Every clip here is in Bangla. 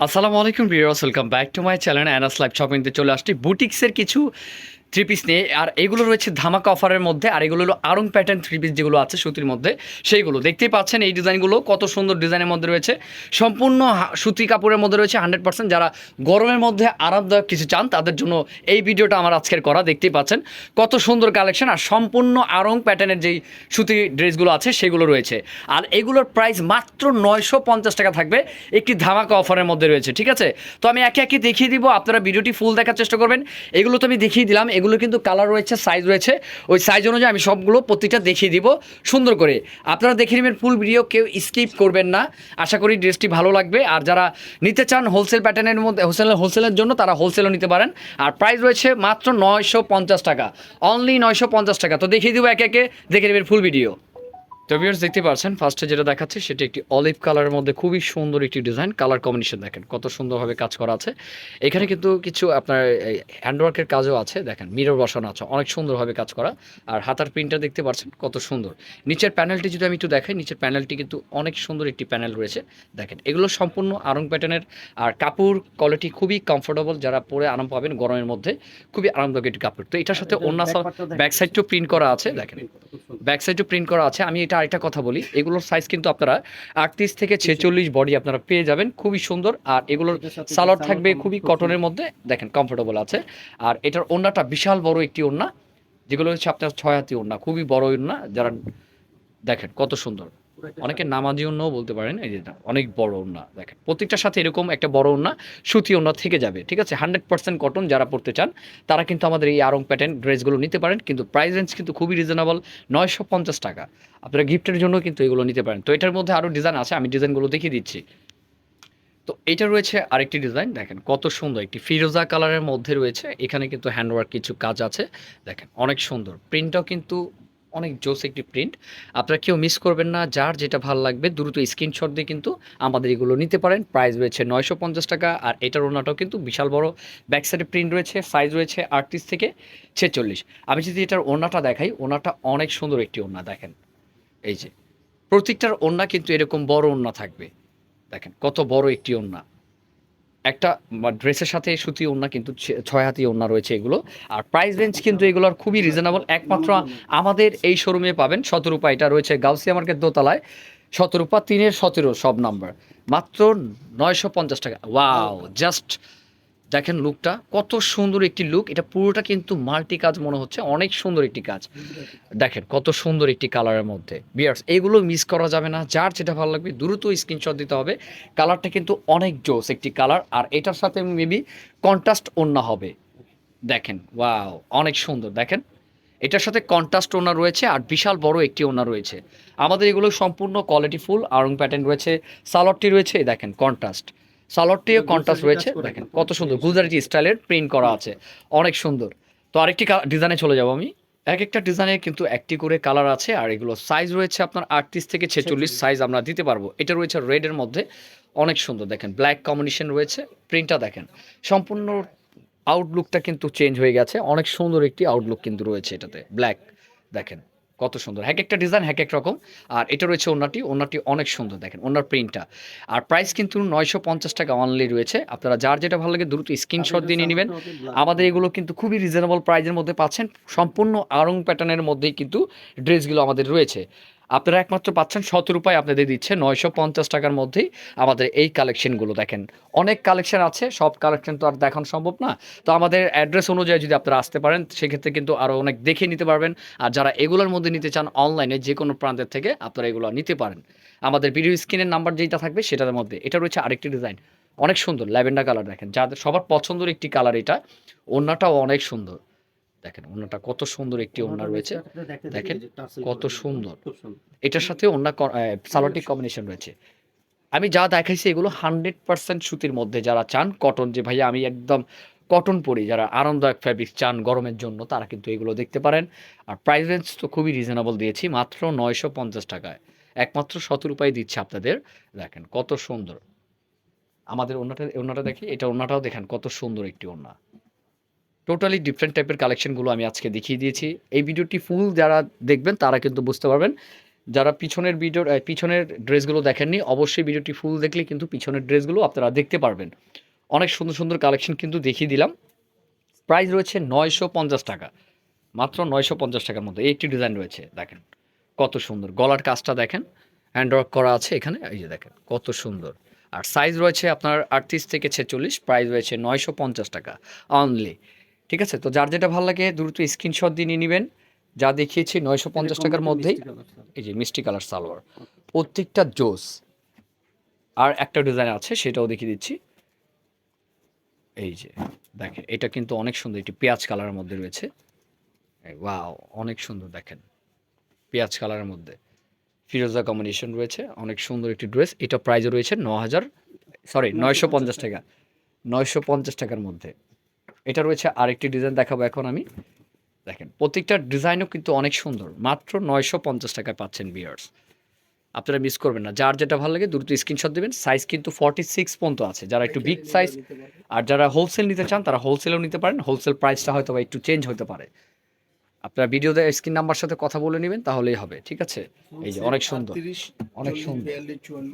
আসসালামু আলাইকুম viewers, welcome back to my channel Anas live শপিংতে চলে আসছি। বুটিক্সের কিছু থ্রি পিস নিয়ে, আর এগুলো রয়েছে ধামাকা অফারের মধ্যে, আর এগুলো হলো আরং প্যাটার্ন থ্রি পিস যেগুলো আছে সুতির মধ্যে, সেইগুলো। দেখতেই পাচ্ছেন এই ডিজাইনগুলো কত সুন্দর ডিজাইনের মধ্যে রয়েছে। সম্পূর্ণ সুতি কাপড়ের মধ্যে রয়েছে হান্ড্রেড পার্সেন্ট যারা গরমের মধ্যে আরামদায়ক কিছু চান, তাদের জন্য এই ভিডিওটা আমার আজকের করা, দেখতেই পাচ্ছেন কত সুন্দর কালেকশন আর সম্পূর্ণ আরং প্যাটার্নের যেই সুতি ড্রেসগুলো আছে, সেগুলো রয়েছে। আর এগুলোর প্রাইস মাত্র নয়শো পঞ্চাশ টাকা থাকবে একটি ধামাকা অফারের মধ্যে রয়েছে, ঠিক আছে? তো আমি একে একে দেখিয়ে দিব, আপনারা ভিডিওটি ফুল দেখার চেষ্টা করবেন। এগুলো তো আমি দেখিয়ে দিলাম এগুলো কিন্তু কালার রয়েছে সাইজ রয়েছে। ওই সাইজ অনুযায়ী আমি সবগুলো প্রতিটা দেখিয়ে দিব সুন্দর করে। আপনারা দেখে নেবেন ফুল ভিডিও কেউ স্কিপ করবেন না। আশা করি ড্রেসটি ভালো লাগবে। আর যারা নিতে চান হোলসেল প্যাটার্নের মধ্যে হোলসেল হোলসেলের জন্য তারা হোলসেলও নিতে পারেন। আর প্রাইস রয়েছে মাত্র নয়শো পঞ্চাশ টাকা। অনলি নয়শো পঞ্চাশ টাকা। তো দেখিয়ে দিব একে একে, দেখে নেবেন ফুল ভিডিও তো ভিউয়ার্স দেখতে পাচ্ছেন ফার্স্টে যেটা দেখাচ্ছে সেটা একটি অলিভ কালারের মধ্যে খুবই সুন্দর একটি ডিজাইন কালার কম্বিনেশন দেখেন কত সুন্দরভাবে কাজ করা আছে। এখানে কিন্তু কিছু আপনার হ্যান্ডওয়ার্কের কাজও আছে দেখেন মিরর বসানো আছে অনেক সুন্দরভাবে কাজ করা। আর হাতার প্রিন্টটা দেখতে পাচ্ছেন কত সুন্দর। নিচের প্যানেলটি যদি আমি একটু দেখাই নিচের প্যানেলটি কিন্তু অনেক সুন্দর একটি প্যানেল রয়েছে। দেখেন এগুলো সম্পূর্ণ আরং প্যাটার্নের আর কাপড় কোয়ালিটি খুবই কমফোর্টেবল যারা পরে আরাম পাবেন গরমের মধ্যে খুবই আরামদায়ক একটি কাপড়। তো এটার সাথে অন্য ব্যাক সাইডটাও প্রিন্ট করা আছে দেখেন। ব্যাক সাইডও প্রিন্ট করা আছে। আমি এটা আরেকটা কথা বলি এগুলোর সাইজ কিন্তু আপনারা আটত্রিশ থেকে ছেচল্লিশ বডি আপনারা পেয়ে যাবেন খুবই সুন্দর। আর এগুলোর সালোয়ার থাকবে খুবই কটনের মধ্যে দেখেন কমফোর্টেবল আছে। আর এটার ওড়নাটা বিশাল বড় একটি ওড়না যেগুলো হচ্ছে আপনার ছয় হাতি ওড়না খুবই বড় ওড়না যারা দেখেন কত সুন্দর। অনেকে নামাজি ওড়নাও বলতে পারেন, এই যেটা অনেক বড় ওড়না দেখেন। প্রত্যেকটার সাথে এরকম একটা বড় ওড়না সুতি ওড়না থেকে যাবে, ঠিক আছে? হান্ড্রেড পার্সেন্ট কটন যারা পড়তে চান, তারা কিন্তু আমাদের এই আরং প্যাটার্ন ড্রেসগুলো নিতে পারেন, কিন্তু প্রাইস রেঞ্জ কিন্তু খুবই রিজনেবল নয়শো পঞ্চাশ টাকা। আপনারা গিফটের জন্য কিন্তু এগুলো নিতে পারেন। তো এটার মধ্যে আরও ডিজাইন আছে, আমি ডিজাইনগুলো দেখিয়ে দিচ্ছি। তো এটা রয়েছে আরেকটি ডিজাইন দেখেন কত সুন্দর, একটি ফিরোজা কালারের মধ্যে রয়েছে, এখানে কিন্তু হ্যান্ডওয়ার্ক কিছু কাজ আছে, দেখেন অনেক সুন্দর। প্রিন্টটাও কিন্তু অনেক জোস একটি প্রিন্ট আপনারা কেউ মিস করবেন না, যার যেটা ভালো লাগবে, দ্রুত স্ক্রিনশট দিয়ে কিন্তু আমাদের এগুলো নিতে পারেন। প্রাইস রয়েছে নয়শো পঞ্চাশ টাকা, আর এটার ওনাটাও কিন্তু বিশাল বড়। ব্যাক সাইডে প্রিন্ট রয়েছে সাইজ রয়েছে আটত্রিশ থেকে ছেচল্লিশ। আমি যদি এটার ওনাটা দেখাই, ওনাটা অনেক সুন্দর একটি ওনা, দেখেন। এই যে, প্রত্যেকটার ওন্না কিন্তু এরকম বড় ওন্না থাকবে। দেখেন, কত বড় একটি ওন্না একটা ড্রেসের সাথে সুতি ওড়না কিন্তু ছয় হাতি ওড়না রয়েছে এগুলো। আর প্রাইস রেঞ্জ কিন্তু এগুলোর খুবই রিজনেবল একমাত্র আমাদের এই শোরুমে পাবেন সতেরোপা এটা রয়েছে গাউসিয়া মার্কেট দোতলায়। সতেরোপা তিনের সতেরো সব নাম্বার মাত্র নয়শো পঞ্চাশ টাকা। ওয়াও জাস্ট দেখেন লুকটা কত সুন্দর একটি লুক এটা পুরোটা কিন্তু মাল্টি কাজ মনে হচ্ছে, অনেক সুন্দর একটি কাজ। দেখেন কত সুন্দর একটি কালারের মধ্যে। বিয়ার্স এগুলো মিস করা যাবে না। যার যেটা ভালো লাগবে, দ্রুত স্ক্রিনশট দিতে হবে। কালারটা কিন্তু অনেক জোস একটি কালার। আর এটার সাথে মেবি কন্ট্রাস্ট ওন্না হবে। দেখেন ওয়াও অনেক সুন্দর। দেখেন, এটার সাথে কন্ট্রাস্ট ওনার রয়েছে আর বিশাল বড় একটি ওনার রয়েছে। আমাদের এগুলো সম্পূর্ণ কোয়ালিটি ফুল আরং প্যাটার্ন রয়েছে, সালোয়ারটি রয়েছে দেখেন কন্ট্রাস্ট সালোয়ারটিও কন্ট্রাস্ট রয়েছে দেখেন কত সুন্দর গুজরাটি স্টাইলের প্রিন্ট করা আছে। অনেক সুন্দর। তো আরেকটি ডিজাইনে চলে যাব আমি। এক একটা ডিজাইনে কিন্তু একটি করে কালার আছে আর এগুলো সাইজ রয়েছে আপনার আটত্রিশ থেকে ছেচল্লিশ সাইজ আমরা দিতে পারব। এটা রয়েছে রেডের মধ্যে। অনেক সুন্দর। দেখেন ব্ল্যাক কম্বিনেশন রয়েছে। প্রিন্টটা দেখেন। সম্পূর্ণ আউটলুকটা কিন্তু চেঞ্জ হয়ে গেছে। অনেক সুন্দর একটি আউটলুক কিন্তু রয়েছে এটাতে। ব্ল্যাক দেখেন। কত সুন্দর। এক একটা ডিজাইন এক এক রকম। আর এটা রয়েছে ওনাটি ওনাটি অনেক সুন্দর, দেখেন ওনার প্রিন্টটা আর প্রাইস কিন্তু নয়শো পঞ্চাশ টাকা অনলি রয়েছে। আপনারা যার যেটা ভালো লাগে দ্রুত স্ক্রিনশট দিয়ে নিয়ে নেবেন। আমাদের এগুলো কিন্তু খুবই রিজনেবল প্রাইজের মধ্যে পাচ্ছেন। সম্পূর্ণ আরং প্যাটার্নের মধ্যেই কিন্তু ড্রেসগুলো আমাদের রয়েছে। আপনারা একমাত্র পাচ্ছেন শত রূপায় আপনাদের দিচ্ছে নয়শো পঞ্চাশ টাকার মধ্যেই আমাদের এই কালেকশনগুলো দেখেন। অনেক কালেকশন আছে, সব কালেকশন তো আর দেখানো সম্ভব না। তো আমাদের অ্যাড্রেস অনুযায়ী যদি আপনারা আসতে পারেন, সেক্ষেত্রে কিন্তু আরও অনেক দেখে নিতে পারবেন। আর যারা এগুলোর মধ্যে নিতে চান, অনলাইনে যে কোনো প্রান্তের থেকে আপনারা এগুলো নিতে পারেন। আমাদের ভিডিও স্ক্রিনের নাম্বার যেটা থাকবে, সেটার মধ্যে। এটা রয়েছে আরেকটি ডিজাইন। অনেক সুন্দর, ল্যাভেন্ডার কালার দেখেন। যাদের সবার পছন্দের একটি কালার এটা অন্যটাও অনেক সুন্দর। দেখেন ওড়নাটা কত সুন্দর একটি ওড়না রয়েছে। দেখেন কত সুন্দর। এটার সাথে অন্য সালোটিক কম্বিনেশন রয়েছে। আমি যা দেখাইছি এগুলো হান্ড্রেড পার্সেন্ট সুতির মধ্যে যারা চান কটন যে ভাইয়া আমি একদম কটন পরি যারা আরামদায়ক ফ্যাব্রিক চান গরমের জন্য তারা কিন্তু এগুলো দেখতে পারেন। আর প্রাইস রেঞ্জ তো খুবই রিজনেবল দিয়েছি মাত্র নয়শো পঞ্চাশ টাকায়। একমাত্র শত রূপায় দিচ্ছে আপনাদের। দেখেন কত সুন্দর। আমাদের অন্যটা অন্যটা দেখি এটা অন্যটাও দেখেন কত সুন্দর একটি ওড়না। টোটালি ডিফারেন্ট টাইপের কালেকশনগুলো আমি আজকে দেখিয়ে দিয়েছি। এই ভিডিওটি ফুল যারা দেখবেন তারা কিন্তু বুঝতে পারবেন। যারা পিছনের ভিডিওর আহ, পিছনের ড্রেসগুলো দেখেননি অবশ্যই ভিডিওটি ফুল দেখলে কিন্তু পিছনের ড্রেসগুলো আপনারা দেখতে পারবেন। অনেক সুন্দর সুন্দর কালেকশন কিন্তু দেখিয়ে দিলাম। প্রাইস রয়েছে নয়শো পঞ্চাশ টাকা। মাত্র নয়শো পঞ্চাশ টাকার মধ্যে। একটি ডিজাইন রয়েছে দেখেন। কত সুন্দর। গলার কাজটা দেখেন। হ্যান্ড ওয়ার্ক করা আছে এখানে। এই যে দেখেন কত সুন্দর। আর সাইজ রয়েছে আপনার আটত্রিশ থেকে ছেচল্লিশ। প্রাইস রয়েছে নয়শো পঞ্চাশ টাকা। অনলি ঠিক আছে? তো যার যেটা ভালো লাগে দ্রুত স্ক্রিনশট দিয়ে নিয়ে নেবেন। যা দেখিয়েছি নয়শো পঞ্চাশ টাকার মধ্যেই এই যে মিষ্টি কালার সালোয়ার প্রত্যেকটা জোস। আর একটা ডিজাইন আছে সেটাও দেখিয়ে দিচ্ছি। এই যে দেখেন এটা কিন্তু অনেক সুন্দর। এটি পেঁয়াজ কালারের মধ্যে রয়েছে। ওয়াও অনেক সুন্দর দেখেন। পেঁয়াজ কালারের মধ্যে। ফিরোজা কম্বিনেশন রয়েছে। অনেক সুন্দর একটি ড্রেস এটা প্রাইস রয়েছে ন হাজার সরি নয়শো পঞ্চাশ টাকা। নয়শো পঞ্চাশ টাকার মধ্যে। এটা রয়েছে আরেকটি ডিজাইন দেখাবো এখন আমি। দেখেন প্রত্যেকটা ডিজাইনও কিন্তু অনেক সুন্দর। মাত্র নয়শো পঞ্চাশ টাকায় পাচ্ছেন বিয়ার্স আপনারা মিস করবেন না। যার যেটা ভালো লাগে দ্রুত স্ক্রিনশট দেবেন। সাইজ কিন্তু ফর্টি সিক্স পর্যন্ত আছে। যারা একটু বিগ সাইজ আর যারা হোলসেল নিতে চান তারা হোলসেলও নিতে পারেন। হোলসেল প্রাইসটা হয়তো বা একটু চেঞ্জ হতে পারে। আপনারা ভিডিওতে স্ক্রিন নাম্বার সাথে কথা বলে নেবেন তাহলেই হবে। ঠিক আছে? এই যে অনেক সুন্দর। অনেক সুন্দর।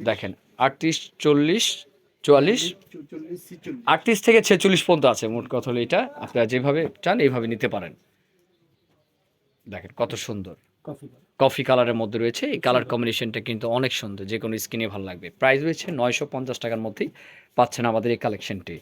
দেখেন আটত্রিশ চল্লিশ চুয়াল্লিশ? আটত্রিশ থেকে ছেচল্লিশ পর্যন্ত আছে মোট কথা হলো এটা? আপনারা যেভাবে চান এইভাবে নিতে পারেন। দেখেন কত সুন্দর। কফি কালারের মধ্যে রয়েছে। এই কালার কম্বিনেশনটা কিন্তু অনেক সুন্দর। যে কোনো স্কিনে ভালো লাগবে। প্রাইস রয়েছে নয়শো পঞ্চাশ টাকার মধ্যেই পাচ্ছেন আমাদের এই কালেকশনটি।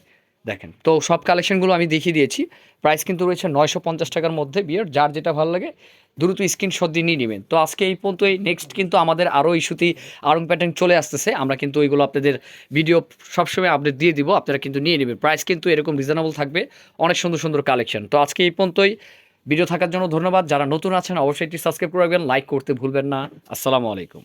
দেখেন, তো সব কালেকশনগুলো আমি দেখিয়ে দিয়েছি। প্রাইস কিন্তু রয়েছে নয়শো পঞ্চাশ টাকার মধ্যে বিয়ার যার যেটা ভালো লাগে, দ্রুত স্ক্রিনশট দিয়ে নিয়ে নেবেন। তো আজকে এই পর্যন্তই নেক্সট কিন্তু আমাদের আরও ইস্যুতেই আরং প্যাটার্ন চলে আসতেছে। আমরা কিন্তু ওইগুলো আপনাদের ভিডিও সবসময় আপডেট দিয়ে দিব, আপনারা কিন্তু নিয়ে নেবেন। প্রাইস কিন্তু এরকম রিজনেবল থাকবে, অনেক সুন্দর সুন্দর কালেকশন তো আজকে এই পর্যন্তই ভিডিও থাকার জন্য ধন্যবাদ। যারা নতুন আছেন, অবশ্যই এটি সাবস্ক্রাইব করে রাখবেন লাইক করতে ভুলবেন না। আসসালামু আলাইকুম।